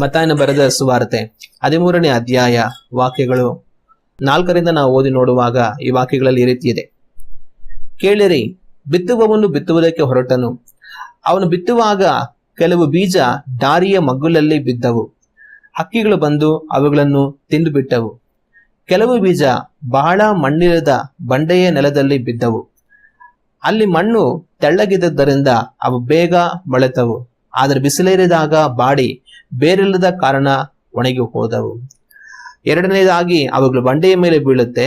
ಮತಾಯನ ಬರೆದ ಸುವಾರ್ತೆ. ಹದಿಮೂರನೇ ಅಧ್ಯಾಯ ವಾಕ್ಯಗಳು. ನಾಲ್ಕರಿಂದ ನಾವು ಓದಿ ನೋಡುವಾಗ ಈ ವಾಕ್ಯಗಳಲ್ಲಿ ಈ ರೀತಿ ಇದೆ. ಕೇಳಿರಿ, ಬಿತ್ತುವವನು ಬಿತ್ತುವುದಕ್ಕೆ ಹೊರಟನು. ಅವನು ಬಿತ್ತುವಾಗ ಕೆಲವು ಬೀಜ ದಾರಿಯ ಮಗ್ಗುಲಲ್ಲಿ ಬಿದ್ದವು. ಹಕ್ಕಿಗಳು ಬಂದು ಅವುಗಳನ್ನು ತಿಂದು ಬಿಟ್ಟವು ಕೆಲವು ಬೀಜ ಬಹಳ ಮಣ್ಣಿರದ ಬಂಡೆಯ ನೆಲದಲ್ಲಿ ಬಿದ್ದವು. ಅಲ್ಲಿ ಮಣ್ಣು ತೆಳ್ಳಗಿದ್ದರಿಂದ ಅವು ಬೇಗ ಮೊಳೆತವು. ಆದರೆ ಬಿಸಿಲೇರಿದಾಗ ಬಾಡಿ ಬೇರಿಲ್ಲದ ಕಾರಣ ಒಣಗಿ ಹೋದವು. ಎರಡನೇದಾಗಿ ಅವುಗಳು ಬಂಡೆಯ ಮೇಲೆ ಬೀಳುತ್ತೆ,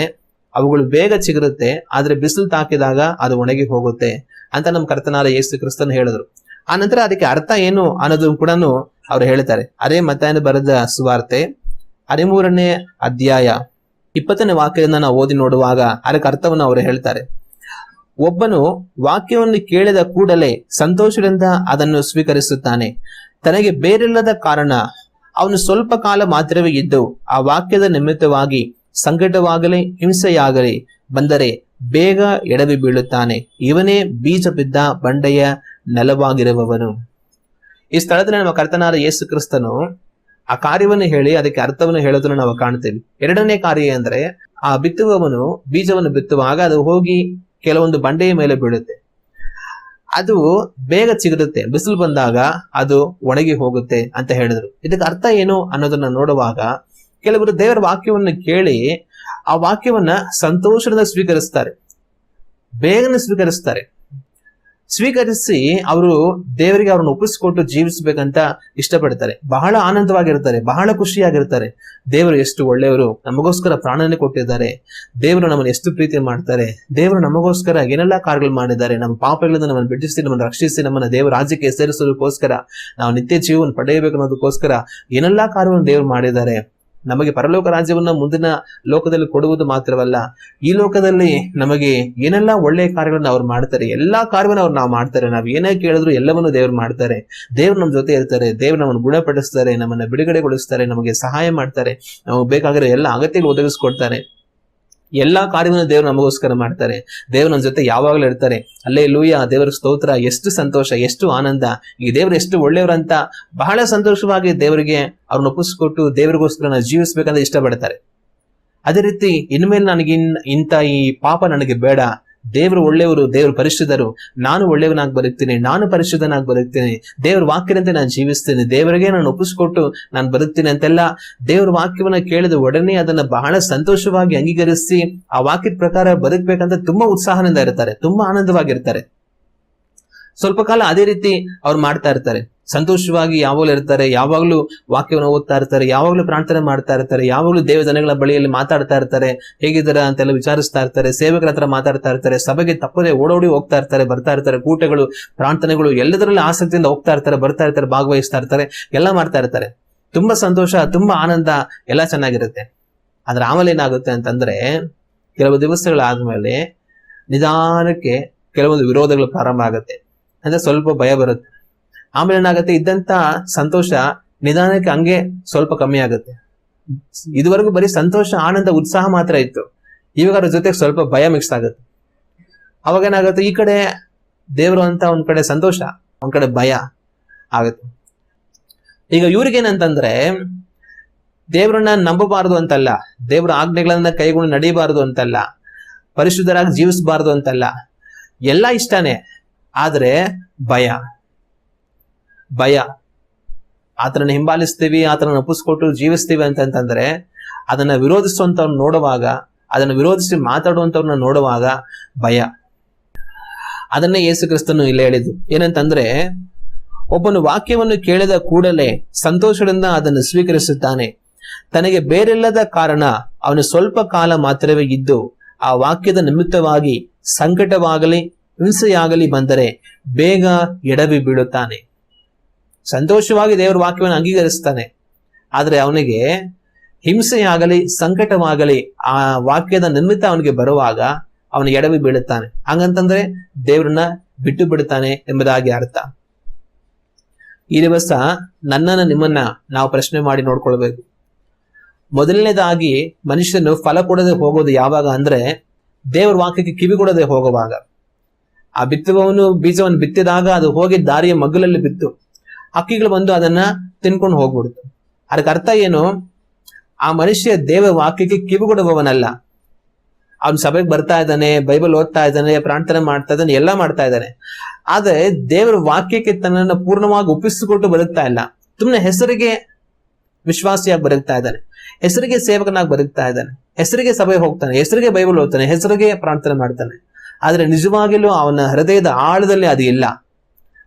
ಅವುಗಳು ಬೇಗ ಚಿಗುರುತ್ತೆ, ಆದ್ರೆ ಬಿಸಿಲು ತಾಕಿದಾಗ ಅದು ಒಣಗಿ ಹೋಗುತ್ತೆ ಅಂತ ನಮ್ಮ ಕರ್ತನಾದ ಯೇಸು ಕ್ರಿಸ್ತನ್ ಹೇಳಿದ್ರು. ಆ ನಂತರ ಅದಕ್ಕೆ ಅರ್ಥ ಏನು ಅನ್ನೋದು ಕೂಡ ಅವ್ರು ಹೇಳ್ತಾರೆ. ಅದೇ ಮತ್ತಾಯನ ಬರೆದ ಸುವಾರ್ತೆ, ಹದಿಮೂರನೇ ಅಧ್ಯಾಯ ಇಪ್ಪತ್ತನೇ ವಾಕ್ಯದಿಂದ ನಾವು ಓದಿ ನೋಡುವಾಗ ಅದಕ್ಕೆ ಅರ್ಥವನ್ನು ಅವರು ಹೇಳ್ತಾರೆ. ಒಬ್ಬನು ವಾಕ್ಯವನ್ನು ಕೇಳಿದ ಕೂಡಲೇ ಸಂತೋಷದಿಂದ ಅದನ್ನು ಸ್ವೀಕರಿಸುತ್ತಾನೆ. ತನಗೆ ಬೇರಿಲ್ಲದ ಕಾರಣ ಅವನು ಸ್ವಲ್ಪ ಕಾಲ ಮಾತ್ರವೇ ಇದ್ದು ಆ ವಾಕ್ಯದ ನಿಮಿತ್ತವಾಗಿ ಸಂಕಟವಾಗಲಿ, ಹಿಂಸೆಯಾಗಲಿ ಬಂದರೆ ಬೇಗ ಎಡವಿ ಬೀಳುತ್ತಾನೆ. ಇವನೇ ಬೀಜ ಬಿದ್ದ ಬಂಡೆಯ ನೆಲವಾಗಿರುವವನು. ಈ ಸ್ಥಳದಲ್ಲಿ ನಮ್ಮ ಕರ್ತನಾದ ಯೇಸು ಕ್ರಿಸ್ತನು ಆ ಕಾರ್ಯವನ್ನು ಹೇಳಿ, ಅದಕ್ಕೆ ಅರ್ಥವನ್ನು ಹೇಳೋದನ್ನು ನಾವು ಕಾಣ್ತೇವೆ. ಎರಡನೇ ಕಾರ್ಯ ಅಂದ್ರೆ ಆ ಬಿತ್ತುವವನು ಬೀಜವನ್ನು ಬಿತ್ತುವಾಗ ಅದು ಹೋಗಿ ಕೆಲವೊಂದು ಬಂಡೆಯ ಮೇಲೆ ಬೀಳುತ್ತೆ. ಅದು ಬೇಗ ಚಿಗುರುತ್ತೆ. ಬಿಸಿಲು ಬಂದಾಗ ಅದು ಒಣಗಿ ಹೋಗುತ್ತೆ ಅಂತ ಹೇಳಿದ್ರು. ಇದಕ್ಕೆ ಅರ್ಥ ಏನು ಅನ್ನೋದನ್ನ ನೋಡುವಾಗ ಕೆಲವರು ದೇವರ ವಾಕ್ಯವನ್ನು ಕೇಳಿ ಆ ವಾಕ್ಯವನ್ನ ಸಂತೋಷದಿಂದ ಸ್ವೀಕರಿಸ್ತಾರೆ. ಬೇಗನೆ ಸ್ವೀಕರಿಸ್ತಾರೆ. ಸ್ವೀಕರಿಸಿ ಅವರು ದೇವರಿಗೆ ಅವ್ರನ್ನ ಒಪ್ಪಿಸಿಕೊಟ್ಟು ಜೀವಿಸಬೇಕಂತ ಇಷ್ಟಪಡ್ತಾರೆ. ಬಹಳ ಆನಂದವಾಗಿರ್ತಾರೆ ಬಹಳ ಖುಷಿಯಾಗಿರ್ತಾರೆ ದೇವರು ಎಷ್ಟು ಒಳ್ಳೆಯವರು, ನಮಗೋಸ್ಕರ ಪ್ರಾಣನೇ ಕೊಟ್ಟಿದ್ದಾರೆ. ದೇವರು ನಮ್ಮನ್ನು ಎಷ್ಟು ಪ್ರೀತಿ ಮಾಡ್ತಾರೆ. ದೇವರು ನಮಗೋಸ್ಕರ ಏನೆಲ್ಲ ಕಾರ್ಯಗಳು ಮಾಡಿದ್ದಾರೆ. ನಮ್ಮ ಪಾಪಗಳಿಂದ ನಮ್ಮನ್ನು ಬಿಡಿಸಿ ನಮ್ಮನ್ನು ರಕ್ಷಿಸಿ, ನಮ್ಮನ್ನ ದೇವರ ರಾಜ್ಯಕ್ಕೆ ಸೇರಿಸೋದಕ್ಕೋಸ್ಕರ ನಾವು ನಿತ್ಯ ಜೀವನ ಪಡೆಯಬೇಕು ಅನ್ನೋದಕ್ಕೋಸ್ಕರ ಏನೆಲ್ಲಾ ಕಾರ್ಯವನ್ನು ದೇವರು ಮಾಡಿದ್ದಾರೆ. ನಮಗೆ ಪರಲೋಕ ರಾಜ್ಯವನ್ನು ಮುಂದಿನ ಲೋಕದಲ್ಲಿ ಕೊಡುವುದು ಮಾತ್ರವಲ್ಲ, ಈ ಲೋಕದಲ್ಲಿ ನಮಗೆ ಏನೆಲ್ಲ ಒಳ್ಳೆಯ ಕಾರ್ಯಗಳನ್ನು ಅವ್ರು ಮಾಡ್ತಾರೆ, ಎಲ್ಲಾ ಕಾರ್ಯವನ್ನು ಅವ್ರು ನಾವು ಮಾಡ್ತಾರೆ, ನಾವು ಏನೇ ಕೇಳಿದ್ರು ಎಲ್ಲವನ್ನು ದೇವ್ರು ಮಾಡ್ತಾರೆ. ದೇವ್ರು ನಮ್ಮ ಜೊತೆ ಇರ್ತಾರೆ, ದೇವ್ರು ನಮ್ಮನ್ನು ಗುಣಪಡಿಸ್ತಾರೆ, ನಮ್ಮನ್ನ ಬಿಡುಗಡೆಗೊಳಿಸ್ತಾರೆ, ನಮಗೆ ಸಹಾಯ ಮಾಡ್ತಾರೆ ನಾವು ಬೇಕಾಗಿರೋ ಎಲ್ಲ ಅಗತ್ಯಗಳು ಒದಗಿಸ್ಕೊಡ್ತಾರೆ. ಎಲ್ಲಾ ಕಾರ್ಯವನ್ನು ದೇವರು ನಮಗೋಸ್ಕರ ಮಾಡ್ತಾರೆ. ದೇವರು ನಮ್ಮ ಜೊತೆ ಯಾವಾಗಲೂ ಇರ್ತಾರೆ. ಅಲ್ಲೇ ಲೂಯ ದೇವರ ಸ್ತೋತ್ರ, ಎಷ್ಟು ಸಂತೋಷ, ಎಷ್ಟು ಆನಂದ. ಈ ದೇವರು ಎಷ್ಟು ಒಳ್ಳೆಯವ್ರಂತ ಬಹಳ ಸಂತೋಷವಾಗಿ ದೇವರಿಗೆ ಅವ್ರನ್ನ ಒಪ್ಪಿಸ್ಕೊಟ್ಟು ದೇವರಿಗೋಸ್ಕರ ನಾವು ಜೀವಿಸ್ಬೇಕಂತ ಇಷ್ಟಪಡ್ತಾರೆ. ಅದೇ ರೀತಿ ಇನ್ಮೇಲೆ ನನಗಿನ್ ಇಂಥ ಈ ಪಾಪ ನನಗೆ ಬೇಡ. ದೇವರು ಒಳ್ಳೆಯವರು, ದೇವರು ಪರಿಶುದ್ಧರು. ನಾನು ಒಳ್ಳೆಯವನಾಗಿ ಬದುಕ್ತೀನಿ, ನಾನು ಪರಿಶುದ್ಧನಾಗಿ ಬದುಕ್ತೀನಿ. ದೇವ್ರ ವಾಕ್ಯದಂತೆ ನಾನು ಜೀವಿಸ್ತೀನಿ. ದೇವರಿಗೆ ನಾನು ಒಪ್ಪಿಸ್ಕೊಟ್ಟು ನಾನು ಬದುಕ್ತೀನಿ ಅಂತೆಲ್ಲ ದೇವ್ರ ವಾಕ್ಯವನ್ನ ಕೇಳಿದ ಒಡನೆ ಅದನ್ನ ಬಹಳ ಸಂತೋಷವಾಗಿ ಅಂಗೀಕರಿಸಿ ಆ ವಾಕ್ಯದ ಪ್ರಕಾರ ಬದುಕಬೇಕಂತ ತುಂಬಾ ಉತ್ಸಾಹದಿಂದ ಇರ್ತಾರೆ, ತುಂಬಾ ಆನಂದವಾಗಿರ್ತಾರೆ. ಸ್ವಲ್ಪ ಕಾಲ ಅದೇ ರೀತಿ ಅವ್ರು ಮಾಡ್ತಾ ಇರ್ತಾರೆ. ಸಂತೋಷವಾಗಿ ಯಾವಾಗಲೂ ಇರ್ತಾರೆ, ಯಾವಾಗಲೂ ವಾಕ್ಯವನ್ನು ಓದ್ತಾ ಇರ್ತಾರೆ, ಯಾವಾಗಲೂ ಪ್ರಾರ್ಥನೆ ಮಾಡ್ತಾ ಇರ್ತಾರೆ, ಯಾವಾಗಲೂ ದೇವಜನಗಳ ಬಳಿಯಲ್ಲಿ ಮಾತಾಡ್ತಾ ಇರ್ತಾರೆ, ಹೇಗಿದ್ದಾರೆ ಅಂತೆಲ್ಲ ವಿಚಾರಿಸ್ತಾ ಇರ್ತಾರೆ, ಸೇವಕರ ಹತ್ರ ಮಾತಾಡ್ತಾ ಇರ್ತಾರೆ, ಸಭೆಗೆ ತಪ್ಪದೆ ಓಡೋಡಿ ಹೋಗ್ತಾ ಇರ್ತಾರೆ, ಬರ್ತಾ ಇರ್ತಾರೆ, ಕೂಟಗಳು, ಪ್ರಾರ್ಥನೆಗಳು, ಎಲ್ಲದರಲ್ಲಿ ಆಸಕ್ತಿಯಿಂದ ಹೋಗ್ತಾ ಇರ್ತಾರೆ, ಬರ್ತಾ ಇರ್ತಾರೆ, ಭಾಗವಹಿಸ್ತಾ ಇರ್ತಾರೆ, ಎಲ್ಲ ಮಾಡ್ತಾ ಇರ್ತಾರೆ. ತುಂಬಾ ಸಂತೋಷ, ತುಂಬಾ ಆನಂದ, ಎಲ್ಲ ಚೆನ್ನಾಗಿರುತ್ತೆ. ಆದ್ರೆ ಆಮೇಲೆ ಏನಾಗುತ್ತೆ ಅಂತಂದ್ರೆ, ಕೆಲವು ದಿವಸಗಳಾದ್ಮೇಲೆ ನಿಧಾನಕ್ಕೆ ಕೆಲವೊಂದು ವಿರೋಧಗಳು ಪ್ರಾರಂಭ ಆಗುತ್ತೆ. ಅಂದ್ರೆ ಸ್ವಲ್ಪ ಭಯ ಬರುತ್ತೆ. ಆಮೇಲೆ ಏನಾಗುತ್ತೆ? ಇದ್ದಂತ ಸಂತೋಷ ನಿಧಾನಕ್ಕೆ ಹಂಗೆ ಸ್ವಲ್ಪ ಕಮ್ಮಿ ಆಗುತ್ತೆ. ಇದುವರೆಗೂ ಬರೀ ಸಂತೋಷ, ಆನಂದ, ಉತ್ಸಾಹ ಮಾತ್ರ ಇತ್ತು. ಇವಾಗ ಅದ್ರ ಜೊತೆಗೆ ಸ್ವಲ್ಪ ಭಯ ಮಿಕ್ಸ್ ಆಗುತ್ತೆ. ಅವಾಗ ಏನಾಗುತ್ತೆ? ಈ ಕಡೆ ದೇವರು ಅಂತ ಒಂದ್ ಕಡೆ ಸಂತೋಷ, ಒಂದ್ ಕಡೆ ಭಯ ಆಗುತ್ತೆ. ಈಗ ಇವ್ರಿಗೇನಂತಂದ್ರೆ ದೇವರನ್ನ ನಂಬಬಾರದು ಅಂತಲ್ಲ. ದೇವರ ಆಜ್ಞೆಗಳನ್ನ ಕೈಗೊಂಡು ನಡೀಬಾರದು ಅಂತಲ್ಲ. ಪರಿಶುದ್ಧರಾಗಿ ಜೀವಿಸಬಾರದು ಅಂತಲ್ಲ. ಎಲ್ಲ ಇಷ್ಟನೇ. ಆದ್ರೆ ಭಯ. ಭಯ. ಆತನ ಹಿಂಬಾಲಿಸ್ತೀವಿ, ಆತನನ್ನು ಒಪ್ಪಿಸ್ಕೊಟ್ಟು ಜೀವಿಸ್ತೀವಿ ಅಂತಂತಂದ್ರೆ ಅದನ್ನ ವಿರೋಧಿಸುವಂತವ್ರನ್ನ ನೋಡುವಾಗ, ಅದನ್ನ ವಿರೋಧಿಸಿ ಮಾತಾಡುವಂತವ್ರನ್ನ ನೋಡುವಾಗ ಭಯ. ಅದನ್ನೇ ಯೇಸು ಕ್ರಿಸ್ತನು ಇಲ್ಲಿ ಹೇಳಿದ್ದು. ಏನಂತಂದ್ರೆ, ಒಬ್ಬನು ವಾಕ್ಯವನ್ನು ಕೇಳಿದ ಕೂಡಲೇ ಸಂತೋಷದಿಂದ ಅದನ್ನು ಸ್ವೀಕರಿಸುತ್ತಾನೆ. ತನಗೆ ಬೇರೆಲ್ಲದ ಕಾರಣ ಅವನು ಸ್ವಲ್ಪ ಕಾಲ ಮಾತ್ರವೇ ಇದ್ದು, ಆ ವಾಕ್ಯದ ನಿಮಿತ್ತವಾಗಿ ಸಂಕಟವಾಗಲಿ, ಹಿಂಸೆಯಾಗಲಿ ಬಂದರೆ ಬೇಗ ಎಡವಿ ಬೀಳುತ್ತಾನೆ. ಸಂತೋಷವಾಗಿ ದೇವರ ವಾಕ್ಯವನ್ನು ಅಂಗೀಕರಿಸ್ತಾನೆ. ಆದರೆ ಅವನಿಗೆ ಹಿಂಸೆಯಾಗಲಿ, ಸಂಕಟವಾಗಲಿ ಆ ವಾಕ್ಯದ ನಿಮಿತ್ತ ಅವನಿಗೆ ಬರುವಾಗ ಅವನು ಎಡವಿ ಬೀಳುತ್ತಾನೆ. ಹಂಗಂತಂದ್ರೆ ದೇವ್ರನ್ನ ಬಿಟ್ಟು ಬಿಡುತ್ತಾನೆ ಎಂಬುದಾಗಿ ಅರ್ಥ. ಈ ದಿವಸ ನನ್ನನ್ನ ನಿಮ್ಮನ್ನ ನಾವು ಪ್ರಶ್ನೆ ಮಾಡಿ ನೋಡ್ಕೊಳ್ಬೇಕು. ಮೊದಲನೇದಾಗಿ ಮನುಷ್ಯನು ಫಲ ಕೊಡದೆ ಹೋಗೋದು ಯಾವಾಗ ಅಂದ್ರೆ ದೇವರ ವಾಕ್ಯಕ್ಕೆ ಕಿವಿ ಕೊಡದೆ ಹೋಗುವಾಗ. ಆ ಬಿತ್ತುವವನು ಬೀಜವನ್ನು ಬಿತ್ತಿದಾಗ ಅದು ಹೋಗಿ ದಾರಿಯ ಮಗ್ಗಲಲ್ಲಿ ಬಿತ್ತು. ಹಕ್ಕಿಗಳು ಬಂದು ಅದನ್ನ ತಿನ್ಕೊಂಡು ಹೋಗ್ಬಿಡುತ್ತೆ ಅದಕ್ಕೆ ಅರ್ಥ ಏನು? ಆ ಮನುಷ್ಯ ದೇವ ವಾಕ್ಯಕ್ಕೆ ಕಿವಿಗೊಡುವವನಲ್ಲ ಅವ್ನು ಸಭೆಗೆ ಬರ್ತಾ ಇದ್ದಾನೆ, ಬೈಬಲ್ ಓದ್ತಾ ಇದ್ದಾನೆ, ಪ್ರಾರ್ಥನೆ ಮಾಡ್ತಾ ಇದ್ದಾನೆ, ಎಲ್ಲ ಮಾಡ್ತಾ ಇದ್ದಾನೆ. ಆದ್ರೆ ದೇವರ ವಾಕ್ಯಕ್ಕೆ ತನ್ನನ್ನು ಪೂರ್ಣವಾಗಿ ಒಪ್ಪಿಸಿಕೊಟ್ಟು ಬದುಕ್ತಾ ಇಲ್ಲ. ಸುಮ್ಮನೆ ಹೆಸರಿಗೆ ವಿಶ್ವಾಸಿಯಾಗಿ ಬದುಕ್ತಾ ಇದ್ದಾನೆ. ಹೆಸರಿಗೆ ಸೇವಕನಾಗಿ ಬದುಕ್ತಾ ಇದ್ದಾನೆ. ಹೆಸರಿಗೆ ಸಭೆ ಹೋಗ್ತಾನೆ, ಹೆಸರಿಗೆ ಬೈಬಲ್ ಓದ್ತಾನೆ, ಹೆಸರಿಗೆ ಪ್ರಾರ್ಥನೆ ಮಾಡ್ತಾನೆ. ಆದ್ರೆ ನಿಜವಾಗಿಲೂ ಅವನ ಹೃದಯದ ಆಳದಲ್ಲಿ ಅದು ಇಲ್ಲ.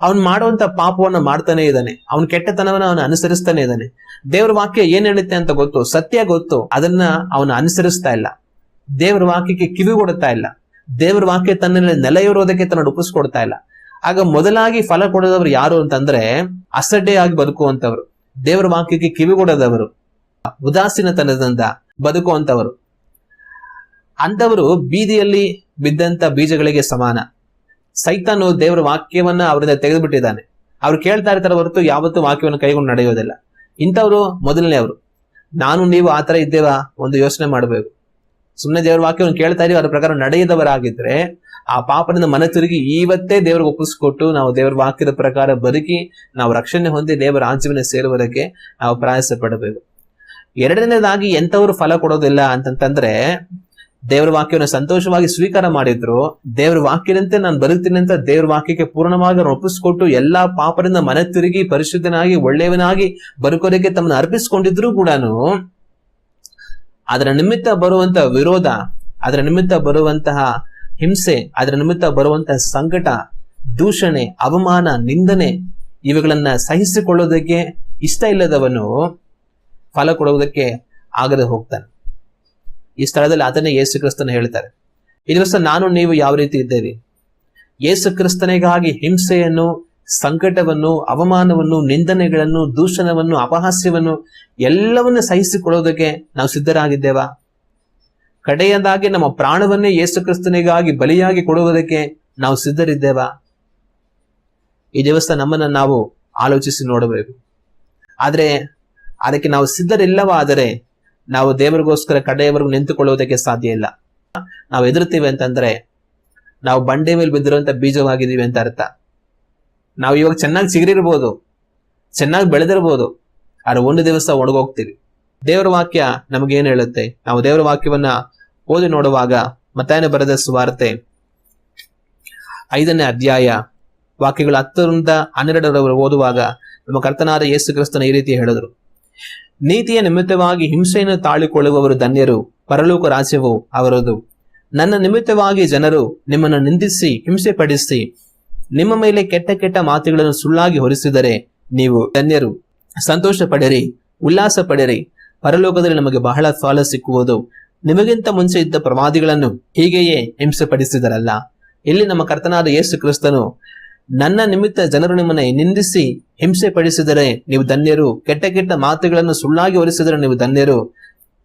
ಅವನ್ ಮಾಡುವಂತ ಪಾಪವನ್ನ ಮಾಡ್ತಾನೆ ಇದ್ದಾನೆ. ಅವನ ಕೆಟ್ಟತನವನ್ನ ಅವನು ಅನುಸರಿಸ್ತಾನೆ ಇದ್ದಾನೆ. ದೇವ್ರ ವಾಕ್ಯ ಏನ್ ಹೇಳುತ್ತೆ ಅಂತ ಗೊತ್ತು? ಸತ್ಯ ಗೊತ್ತು. ಅದನ್ನ ಅವನು ಅನುಸರಿಸ್ತಾ ಇಲ್ಲ. ದೇವ್ರ ವಾಕ್ಯಕ್ಕೆ ಕಿವಿ ಕೊಡ್ತಾ ಇಲ್ಲ. ದೇವ್ರ ವಾಕ್ಯ ತನ್ನಲ್ಲಿ ನೆಲೆಯಿರೋದಕ್ಕೆ ತನ್ನ ಒಪ್ಪಿಸ್ಕೊಡ್ತಾ ಇಲ್ಲ. ಆಗ ಮೊದಲಾಗಿ ಫಲ ಕೊಡೋದವ್ರು ಯಾರು ಅಂತಂದ್ರೆ ಅಸಡ್ಡೆ ಆಗಿ ಬದುಕುವಂತವ್ರು ದೇವರ ವಾಕ್ಯಕ್ಕೆ ಕಿವಿ ಕೊಡದವರು. ಉದಾಸೀನತನದಿಂದ ಬದುಕುವಂತವರು ಅಂತವರು ಬೀದಿಯಲ್ಲಿ ಬಿದ್ದಂತ ಬೀಜಗಳಿಗೆ ಸಮಾನ. ಸೈತಾನು ದೇವರ ವಾಕ್ಯವನ್ನ ಅವರಿಂದ ತೆಗೆದುಬಿಟ್ಟಿದ್ದಾನೆ. ಅವ್ರು ಕೇಳ್ತಾ ಇರ್ತಾರೆ ಹೊರತು ಯಾವತ್ತೂ ವಾಕ್ಯವನ್ನು ಕೈಗೊಂಡು ನಡೆಯೋದಿಲ್ಲ. ಇಂಥವ್ರು ಮೊದಲನೇ ಅವರು. ನಾನು ನೀವು ಆತರ ಇದ್ದೇವಾ? ಒಂದು ಯೋಚನೆ ಮಾಡಬೇಕು. ಸುಮ್ಮನೆ ದೇವರ ವಾಕ್ಯವನ್ನು ಕೇಳ್ತಾ ಇದೀವಿ ಅದ್ರ ಪ್ರಕಾರ ನಡೆಯದವರಾಗಿದ್ರೆ ಆ ಪಾಪದಿಂದ ಮನ ತಿರುಗಿ ಇವತ್ತೇ ದೇವ್ರಿಗೆ ಒಪ್ಪಿಸ್ಕೊಟ್ಟು ನಾವು ದೇವರ ವಾಕ್ಯದ ಪ್ರಕಾರ ಬದುಕಿ ನಾವು ರಕ್ಷಣೆ ಹೊಂದಿ ದೇವರ ರಾಜ್ಯವನ್ನ ಸೇರುವುದಕ್ಕೆ ನಾವು ಪ್ರಯಾಸ ಪಡಬೇಕು ಎರಡನೇದಾಗಿ ಎಂತವರು ಫಲ ಕೊಡೋದಿಲ್ಲ ಅಂತಂತಂದ್ರೆ ದೇವರ ವಾಕ್ಯವನ್ನು ಸಂತೋಷವಾಗಿ ಸ್ವೀಕಾರ ಮಾಡಿದ್ರು, ದೇವರ ವಾಕ್ಯದಂತೆ ನಾನು ಬರುತ್ತೇನೆ ಅಂತ ದೇವರ ವಾಕ್ಯಕ್ಕೆ ಪೂರ್ಣವಾಗಿ ಒಪ್ಪಿಸಿಕೊಟ್ಟು ಎಲ್ಲಾ ಪಾಪದಿಂದ ಮನೆ ತಿರುಗಿ ಪರಿಶುದ್ಧನಾಗಿ ಒಳ್ಳೆಯವನಾಗಿ ಬದುಕೋದಕ್ಕೆ ತಮ್ಮನ್ನು ಅರ್ಪಿಸ್ಕೊಂಡಿದ್ರು ಕೂಡ ಅದರ ನಿಮಿತ್ತ ಬರುವಂತ ವಿರೋಧ, ಅದರ ನಿಮಿತ್ತ ಬರುವಂತಹ ಹಿಂಸೆ, ಅದರ ನಿಮಿತ್ತ ಬರುವಂತಹ ಸಂಕಟ, ದೂಷಣೆ, ಅವಮಾನ, ನಿಂದನೆ ಇವುಗಳನ್ನ ಸಹಿಸಿಕೊಳ್ಳೋದಕ್ಕೆ ಇಷ್ಟ ಇಲ್ಲದವನು ಫಲ ಕೊಡುವುದಕ್ಕೆ ಆಗದೆ ಹೋಗ್ತಾನೆ. ಈ ಸ್ಥಳದಲ್ಲಿ ಅದನ್ನೇ ಯೇಸು ಕ್ರಿಸ್ತನ ಹೇಳ್ತಾರೆ ದಿವಸ ನಾನು ನೀವು ಯಾವ ರೀತಿ ಇದ್ದೇವೆ ಯೇಸು ಕ್ರಿಸ್ತನಿಗಾಗಿ ಹಿಂಸೆಯನ್ನು, ಸಂಕಟವನ್ನು, ಅವಮಾನವನ್ನು, ನಿಂದನೆಗಳನ್ನು, ದೂಷಣವನ್ನು, ಅಪಹಾಸ್ಯವನ್ನು ಎಲ್ಲವನ್ನು ಸಹಿಸಿಕೊಳ್ಳೋದಕ್ಕೆ ನಾವು ಸಿದ್ಧರಾಗಿದ್ದೇವಾ? ಕಡೆಯದಾಗಿ ನಮ್ಮ ಪ್ರಾಣವನ್ನೇ ಯೇಸು ಕ್ರಿಸ್ತನಿಗಾಗಿ ಬಲಿಯಾಗಿ ಕೊಡುವುದಕ್ಕೆ ನಾವು ಸಿದ್ಧರಿದ್ದೇವಾ? ಈ ದಿವಸ ನಮ್ಮನ್ನ ನಾವು ಆಲೋಚಿಸಿ ನೋಡಬೇಕು. ಆದರೆ ಅದಕ್ಕೆ ನಾವು ಸಿದ್ಧರಿಲ್ಲವಾದರೆ ನಾವು ದೇವರಿಗೋಸ್ಕರ ಕಡೆಯವರೆಗೂ ನಿಂತುಕೊಳ್ಳುವುದಕ್ಕೆ ಸಾಧ್ಯ ಇಲ್ಲ. ನಾವು ಎದುರುತ್ತೀವಿ ಅಂತಂದ್ರೆ, ನಾವು ಬಂಡೆ ಮೇಲೆ ಬಿದ್ದಿರುವಂತ ಬೀಜವಾಗಿದ್ದೀವಿ ಅಂತ ಅರ್ಥ. ನಾವು ಇವಾಗ ಚೆನ್ನಾಗಿ ಚಿಗುರಿರ್ಬೋದು ಚೆನ್ನಾಗಿ ಬೆಳೆದಿರ್ಬೋದು, ಆದ್ರೆ ಒಂದು ದಿವಸ ಒಣಗೋಗ್ತೀವಿ. ದೇವರ ವಾಕ್ಯ ನಮಗೇನು ಹೇಳುತ್ತೆ? ನಾವು ದೇವರ ವಾಕ್ಯವನ್ನ ಓದಿ ನೋಡುವಾಗ ಮತ್ತಾಯನ ಬರೆದ ಸುವಾರ್ತೆ ಐದನೇ ಅಧ್ಯಾಯ ವಾಕ್ಯಗಳು ಹತ್ತರಿಂದ ಹನ್ನೆರಡರವರೆಗೆ ಓದುವಾಗ ನಮ್ಮ ಕರ್ತನಾದ ಯೇಸು ಕ್ರಿಸ್ತನ ಈ ರೀತಿ ಹೇಳಿದರು. ನೀತಿಯ ನಿಮಿತ್ತವಾಗಿ ಹಿಂಸೆಯನ್ನು ತಾಳಿಕೊಳ್ಳುವವರು ಧನ್ಯರು, ಪರಲೋಕ ರಾಜ್ಯವು ಅವರದು. ನನ್ನ ನಿಮಿತ್ತವಾಗಿ ಜನರು ನಿಮ್ಮನ್ನು ನಿಂದಿಸಿ ಹಿಂಸೆ ಪಡಿಸಿ ನಿಮ್ಮ ಮೇಲೆ ಕೆಟ್ಟ ಕೆಟ್ಟ ಮಾತುಗಳನ್ನು ಸುಳ್ಳಾಗಿ ಹೊರಿಸಿದರೆ ನೀವು ಧನ್ಯರು. ಸಂತೋಷ ಪಡಿರಿ ಉಲ್ಲಾಸ ಪಡಿರಿ ಪರಲೋಕದಲ್ಲಿ ನಮಗೆ ಬಹಳ ಫಲ ಸಿಕ್ಕುವುದು. ನಿಮಗಿಂತ ಮುಂಚೆ ಇದ್ದ ಪ್ರವಾದಿಗಳನ್ನು ಹೀಗೆಯೇ ಹಿಂಸೆ ಪಡಿಸಿದರಲ್ಲ ಇಲ್ಲಿ ನಮ್ಮ ಕರ್ತನಾದ ಯೇಸು ಕ್ರಿಸ್ತನು ನನ್ನ ನಿಮಿತ್ತ ಜನರು ನಿಮ್ಮನ್ನ ನಿಂದಿಸಿ ಹಿಂಸೆ ಪಡಿಸಿದರೆ ನೀವು ಧನ್ಯರು. ಕೆಟ್ಟ ಕೆಟ್ಟ ಮಾತುಗಳನ್ನು ಸುಳ್ಳಾಗಿ ಹೊರಿಸಿದರೆ ನೀವು ಧನ್ಯರು.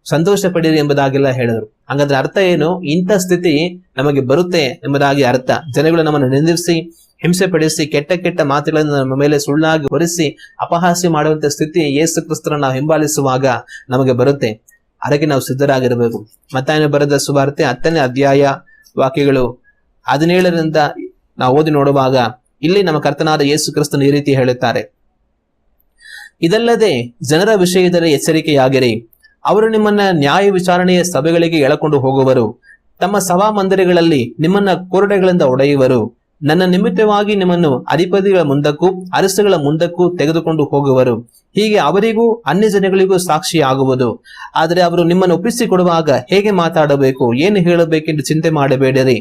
ಸಂತೋಷ ಪಡಿರಿ ಎಂಬುದಾಗೆಲ್ಲ ಹೇಳಿದರು. ಹಾಗಾದ್ರೆ ಅರ್ಥ ಏನು? ಇಂಥ ಸ್ಥಿತಿ ನಮಗೆ ಬರುತ್ತೆ ಎಂಬುದಾಗಿ ಅರ್ಥ. ಜನಗಳು ನಮ್ಮನ್ನು ನಿಂದಿಸಿ ಹಿಂಸೆ ಪಡಿಸಿ ಕೆಟ್ಟ ಕೆಟ್ಟ ಮಾತುಗಳನ್ನು ನಮ್ಮ ಮೇಲೆ ಸುಳ್ಳಾಗಿ ಹೊರಿಸಿ, ಅಪಹಾಸ್ಯ ಮಾಡುವಂತ ಸ್ಥಿತಿ ಯೇಸು ಕ್ರಿಸ್ತರನ್ನು ನಾವು ಹಿಂಬಾಲಿಸುವಾಗ ನಮಗೆ ಬರುತ್ತೆ. ಅದಕ್ಕೆ ನಾವು ಸಿದ್ಧರಾಗಿರಬೇಕು. ಮತ್ತಾಯನ ಬರೆದ ಸುವಾರ್ತೆ ಹತ್ತನೇ ಅಧ್ಯಾಯ ವಾಕ್ಯಗಳು ಹದಿನೇಳರಿಂದ ನಾವು ಓದಿ ನೋಡುವಾಗ ಇಲ್ಲಿ ನಮ್ಮ ಕರ್ತನಾದ ಯೇಸು ಕ್ರಿಸ್ತನು ಈ ರೀತಿ ಹೇಳುತ್ತಾರೆ. ಇದಲ್ಲದೆ ಜನರ ವಿಷಯದಲ್ಲಿ ಎಚ್ಚರಿಕೆಯಾಗಿರಿ. ಅವರು ನಿಮ್ಮನ್ನ ನ್ಯಾಯ ವಿಚಾರಣೆಯ ಸಭೆಗಳಿಗೆ ಎಳಕೊಂಡು ಹೋಗುವರು. ತಮ್ಮ ಸಭಾ ಮಂದಿರಗಳಲ್ಲಿ ನಿಮ್ಮನ್ನ ಕೊರಡೆಗಳಿಂದ ಒಡೆಯುವರು ನನ್ನ ನಿಮಿತ್ತವಾಗಿ ನಿಮ್ಮನ್ನು ಅಧಿಪತಿಗಳ ಮುಂದಕ್ಕೂ ಅರಸುಗಳ ಮುಂದಕ್ಕೂ ತೆಗೆದುಕೊಂಡು ಹೋಗುವರು. ಹೀಗೆ ಅವರಿಗೂ ಅನ್ಯ ಜನಗಳಿಗೂ ಸಾಕ್ಷಿ ಆಗುವುದು ಆದರೆ ಅವರು ನಿಮ್ಮನ್ನು ಒಪ್ಪಿಸಿಕೊಡುವಾಗ ಹೇಗೆ ಮಾತಾಡಬೇಕು, ಏನು ಹೇಳಬೇಕೆಂದು ಚಿಂತೆ ಮಾಡಬೇಡಿರಿ.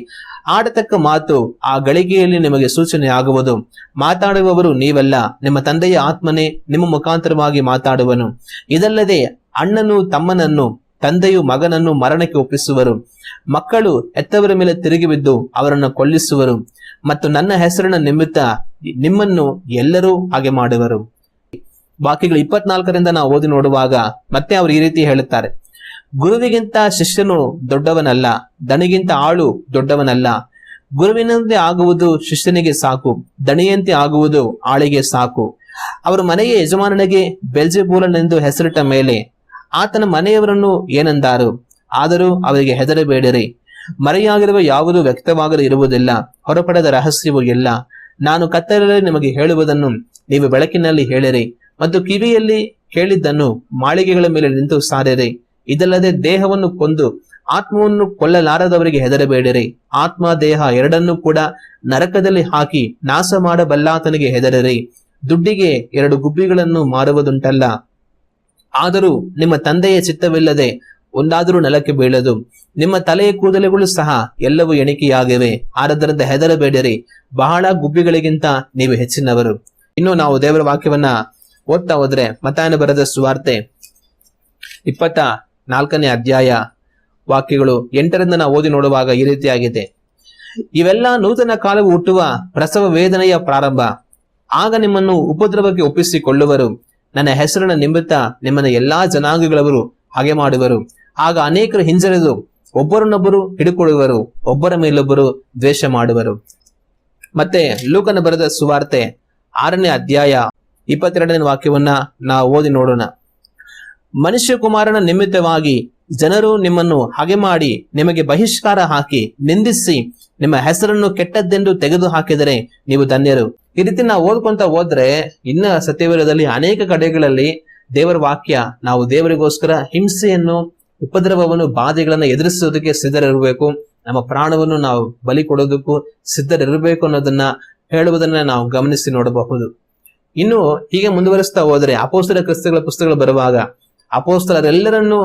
ಆಡತಕ್ಕ ಮಾತು ಆ ಗಳಿಗೆಯಲ್ಲಿ ನಿಮಗೆ ಸೂಚನೆ ಆಗುವುದು ಮಾತಾಡುವವರು ನೀವಲ್ಲ, ನಿಮ್ಮ ತಂದೆಯ ಆತ್ಮನೇ ನಿಮ್ಮ ಮುಖಾಂತರವಾಗಿ ಮಾತಾಡುವನು. ಇದಲ್ಲದೆ ಅಣ್ಣನು ತಮ್ಮನನ್ನು, ತಂದೆಯು ಮಗನನ್ನು ಮರಣಕ್ಕೆ ಒಪ್ಪಿಸುವರು. ಮಕ್ಕಳು ಎತ್ತವರ ಮೇಲೆ ತಿರುಗಿ ಬಿದ್ದು ಅವರನ್ನು ಕೊಲ್ಲಿಸುವರು. ಮತ್ತು ನನ್ನ ಹೆಸರಿನ ನಿಮಿತ್ತ ನಿಮ್ಮನ್ನು ಎಲ್ಲರೂ ಹಾಗೆ ಮಾಡುವರು. ವಾಕ್ಯಗಳು ಇಪ್ಪತ್ನಾಲ್ಕರಿಂದ ನಾವು ಓದಿ ನೋಡುವಾಗ ಮತ್ತೆ ಅವರು ಈ ರೀತಿ ಹೇಳುತ್ತಾರೆ. ಗುರುವಿಗಿಂತ ಶಿಷ್ಯನು ದೊಡ್ಡವನಲ್ಲ, ದಣಿಗಿಂತ ಆಳು ದೊಡ್ಡವನಲ್ಲ. ಗುರುವಿನಂತೆ ಆಗುವುದು ಶಿಷ್ಯನಿಗೆ ಸಾಕು, ದಣಿಯಂತೆ ಆಗುವುದು ಆಳಿಗೆ ಸಾಕು. ಅವರ ಮನೆಯ ಯಜಮಾನನಿಗೆ ಬೆಲ್ಜೆಬೂಲನೆಂದು ಹೆಸರಿಟ್ಟ ಮೇಲೆ, ಆತನ ಮನೆಯವರನ್ನು ಏನೆಂದಾರು? ಆದರೂ ಅವರಿಗೆ ಹೆದರಬೇಡಿರಿ. ಮರೆಯಾಗಿರುವ ಯಾವುದು ವ್ಯಕ್ತವಾಗಲು ಇರುವುದಿಲ್ಲ, ಹೊರಪಡೆದ ರಹಸ್ಯವೂ ಇಲ್ಲ. ನಾನು ಕತ್ತಲಲ್ಲಿ ನಿಮಗೆ ಹೇಳುವುದನ್ನು ನೀವು ಬೆಳಕಿನಲ್ಲಿ ಹೇಳಿರಿ, ಮತ್ತು ಕಿವಿಯಲ್ಲಿ ಕೇಳಿದ್ದನ್ನು ಮಾಳಿಗೆಗಳ ಮೇಲೆ ನಿಂತು ಸಾರಿರಿ. ಇದಲ್ಲದೆ ದೇಹವನ್ನು ಕೊಂದು ಆತ್ಮವನ್ನು ಕೊಲ್ಲಲಾರದವರಿಗೆ ಹೆದರಬೇಡಿರಿ. ಆತ್ಮ ದೇಹ ಎರಡನ್ನೂ ಕೂಡ ನರಕದಲ್ಲಿ ಹಾಕಿ ನಾಶ ಮಾಡಬಲ್ಲಾತನಿಗೆ ಹೆದರಿರಿ. ದುಡ್ಡಿಗೆ ಎರಡು ಗುಬ್ಬಿಗಳನ್ನು ಮಾರುವುದುಂಟಲ್ಲ. ಆದರೂ ನಿಮ್ಮ ತಂದೆಯ ಚಿತ್ತವಿಲ್ಲದೆ ಒಂದಾದರೂ ನೆಲಕ್ಕೆ ಬೀಳದು. ನಿಮ್ಮ ತಲೆಯ ಕೂದಲುಗಳು ಸಹ ಎಲ್ಲವೂ ಎಣಿಕೆಯಾಗಿವೆ. ಆರದರಿಂದ ಹೆದರಬೇಡಿರಿ. ಬಹಳ ಗುಬ್ಬಿಗಳಿಗಿಂತ ನೀವು ಹೆಚ್ಚಿನವರು. ಇನ್ನು ನಾವು ದೇವರ ವಾಕ್ಯವನ್ನ ಓದ್ತಾ ಹೋದ್ರೆ ಮತಾಯನ ಬರೆದ ಸುವಾರ್ತೆ ಇಪ್ಪತ್ತ ನಾಲ್ಕನೇ ಅಧ್ಯಾಯ ವಾಕ್ಯಗಳು ಎಂಟರಿಂದ ನಾವು ಓದಿ ನೋಡುವಾಗ ಈ ರೀತಿಯಾಗಿದೆ. ಇವೆಲ್ಲ ನೂತನ ಕಾಲವು ಹುಟ್ಟುವ ಪ್ರಸವ ವೇದನೆಯ ಪ್ರಾರಂಭ. ಆಗ ನಿಮ್ಮನ್ನು ಉಪದ್ರವಕ್ಕೆ ಒಪ್ಪಿಸಿಕೊಳ್ಳುವರು. ನನ್ನ ಹೆಸರಿನ ನಿಮಿತ್ತ ನಿಮ್ಮನ್ನ ಎಲ್ಲಾ ಜನಾಂಗಗಳವರು ಹಾಗೆ ಮಾಡುವರು. ಆಗ ಅನೇಕರು ಹಿಂಜರಿದು ಒಬ್ಬರನ್ನೊಬ್ಬರು ಹಿಡುಕೊಳ್ಳುವರು, ಒಬ್ಬರ ಮೇಲೊಬ್ಬರು ದ್ವೇಷ ಮಾಡುವರು. ಮತ್ತೆ ಲೂಕನ ಬರೆದ ಸುವಾರ್ತೆ ಆರನೇ ಅಧ್ಯಾಯ ಇಪ್ಪತ್ತೆರಡನೇ ವಾಕ್ಯವನ್ನ ನಾವು ಓದಿ ನೋಡೋಣ. ಮನುಷ್ಯ ಕುಮಾರನ ನಿಮಿತ್ತವಾಗಿ ಜನರು ನಿಮ್ಮನ್ನು ಹಾಗೆ ಮಾಡಿ ನಿಮಗೆ ಬಹಿಷ್ಕಾರ ಹಾಕಿ ನಿಂದಿಸಿ ನಿಮ್ಮ ಹೆಸರನ್ನು ಕೆಟ್ಟದ್ದೆಂದು ತೆಗೆದು ಹಾಕಿದರೆ ನೀವು ಧನ್ಯರು. ಈ ರೀತಿ ನಾವು ಓದ್ಕೊಂತ ಹೋದ್ರೆ ಇನ್ನ ಸತ್ಯವೀರದಲ್ಲಿ ಅನೇಕ ಕಡೆಗಳಲ್ಲಿ ದೇವರ ವಾಕ್ಯ, ನಾವು ದೇವರಿಗೋಸ್ಕರ ಹಿಂಸೆಯನ್ನು, ಉಪದ್ರವವನ್ನು, ಬಾಧೆಗಳನ್ನು ಎದುರಿಸೋದಕ್ಕೆ ಸಿದ್ಧರಿರಬೇಕು. ನಮ್ಮ ಪ್ರಾಣವನ್ನು ನಾವು ಬಲಿ ಕೊಡೋದಕ್ಕೂ ಸಿದ್ಧರಿರಬೇಕು ಅನ್ನೋದನ್ನ ಹೇಳುವುದನ್ನ ನಾವು ಗಮನಿಸಿ ನೋಡಬಹುದು. ಇನ್ನು ಹೀಗೆ ಮುಂದುವರಿಸ್ತಾ ಹೋದರೆ ಅಪೋಸ್ತರ ಕ್ರಿಸ್ತಗಳ ಪುಸ್ತಕಗಳು ಬರುವಾಗ ಅಪೋಸ್ತಲರೆಲ್ಲರನ್ನೂ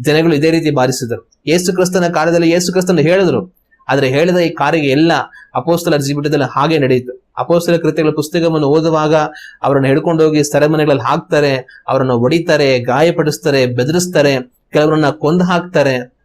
ಜನಗಳು ಇದೇ ರೀತಿ ಬಾರಿಸಿದರು. ಯೇಸು ಕ್ರಿಸ್ತನ ಕಾಲದಲ್ಲಿ ಯೇಸು ಕ್ರಿಸ್ತನ ಹೇಳಿದ್ರು. ಆದ್ರೆ ಹೇಳಿದ ಈ ಕಾರ್ಯ ಎಲ್ಲ ಅಪೋಸ್ತಲರ ಜೀವಿತದಲ್ಲಿ ಹಾಗೆ ನಡೆಯಿತು. ಅಪೋಸ್ತಲ ಕೃತ್ಯಗಳ ಪುಸ್ತಕವನ್ನು ಓದುವಾಗ ಅವರನ್ನು ಹಿಡ್ಕೊಂಡು ಹೋಗಿ ಸೆರೆಮನೆಗಳಲ್ಲಿ ಹಾಕ್ತಾರೆ, ಅವರನ್ನು ಒಡಿತಾರೆ ಗಾಯಪಡಿಸ್ತಾರೆ, ಬೆದರಿಸ್ತಾರೆ, ಕೆಲವರನ್ನ ಕೊಂದು ಹಾಕ್ತಾರೆ.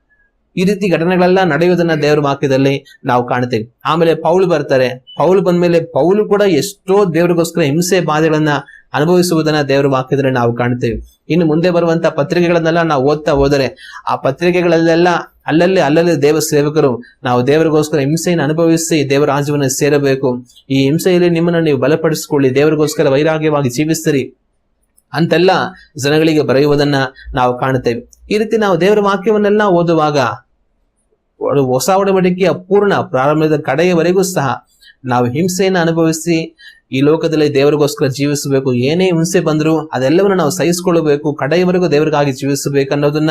ಈ ರೀತಿ ಘಟನೆಗಳೆಲ್ಲ ನಡೆಯುವುದನ್ನ ದೇವರ ವಾಕ್ಯದಲ್ಲಿ ನಾವು ಕಾಣ್ತೇವೆ. ಆಮೇಲೆ ಪೌಲ್ ಬರ್ತಾರೆ. ಪೌಲ್ ಬಂದ್ಮೇಲೆ ಪೌಲ್ ಕೂಡ ಎಷ್ಟೋ ದೇವರಿಗೋಸ್ಕರ ಹಿಂಸೆ ಬಾಧೆಗಳನ್ನ ಅನುಭವಿಸುವುದನ್ನ ದೇವರ ವಾಕ್ಯದಲ್ಲಿ ನಾವು ಕಾಣ್ತೇವೆ. ಇನ್ನು ಮುಂದೆ ಬರುವಂತ ಪತ್ರಿಕೆಗಳನ್ನೆಲ್ಲ ನಾವು ಓದ್ತಾ ಹೋದರೆ ಆ ಪತ್ರಿಕೆಗಳಲ್ಲೆಲ್ಲ ಅಲ್ಲಲ್ಲಿ ಅಲ್ಲಲ್ಲಿ ದೇವ ಸೇವಕರು ನಾವು ದೇವರಿಗೋಸ್ಕರ ಹಿಂಸೆಯನ್ನು ಅನುಭವಿಸಿ ದೇವರ ರಾಜ್ಯವನ್ನು ಸೇರಬೇಕು. ಈ ಹಿಂಸೆಯಲ್ಲಿ ನಿಮ್ಮನ್ನು ನೀವು ಬಲಪಡಿಸಿಕೊಳ್ಳಿ, ದೇವರಿಗೋಸ್ಕರ ವೈರಾಗ್ಯವಾಗಿ ಜೀವಿಸ್ತೀರಿ ಅಂತೆಲ್ಲ ಜನಗಳಿಗೆ ಬರೆಯುವುದನ್ನ ನಾವು ಕಾಣುತ್ತೇವೆ ಈ ರೀತಿ ನಾವು ದೇವರ ವಾಕ್ಯವನ್ನೆಲ್ಲ ಓದುವಾಗ ಹೊಸ ಒಡಂಬಡಿಕೆಯ ಪೂರ್ಣ ಪ್ರಾರಂಭದ ಕಡೆಯವರೆಗೂ ಸಹ ನಾವು ಹಿಂಸೆಯನ್ನು ಅನುಭವಿಸಿ ಈ ಲೋಕದಲ್ಲಿ ದೇವರಿಗೋಸ್ಕರ ಜೀವಿಸಬೇಕು, ಏನೇ ಹಿಂಸೆ ಬಂದರೂ ಅದೆಲ್ಲವನ್ನು ನಾವು ಸಹಿಸಿಕೊಳ್ಳಬೇಕು, ಕಡೆಯವರೆಗೂ ದೇವರಿಗಾಗಿ ಜೀವಿಸಬೇಕು ಅನ್ನೋದನ್ನ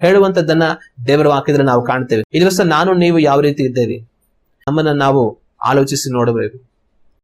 ಹೇಳುವಂತದ್ದನ್ನ ದೇವರ ವಾಕ್ಯದಲ್ಲಿ ನಾವು ಕಾಣ್ತೇವೆ. ದಿವಸ ನಾನು, ನೀವು ಯಾವ ರೀತಿ ಇದ್ದೇವೆ ನಮ್ಮನ್ನ ನಾವು ಆಲೋಚಿಸಿ ನೋಡಬೇಕು.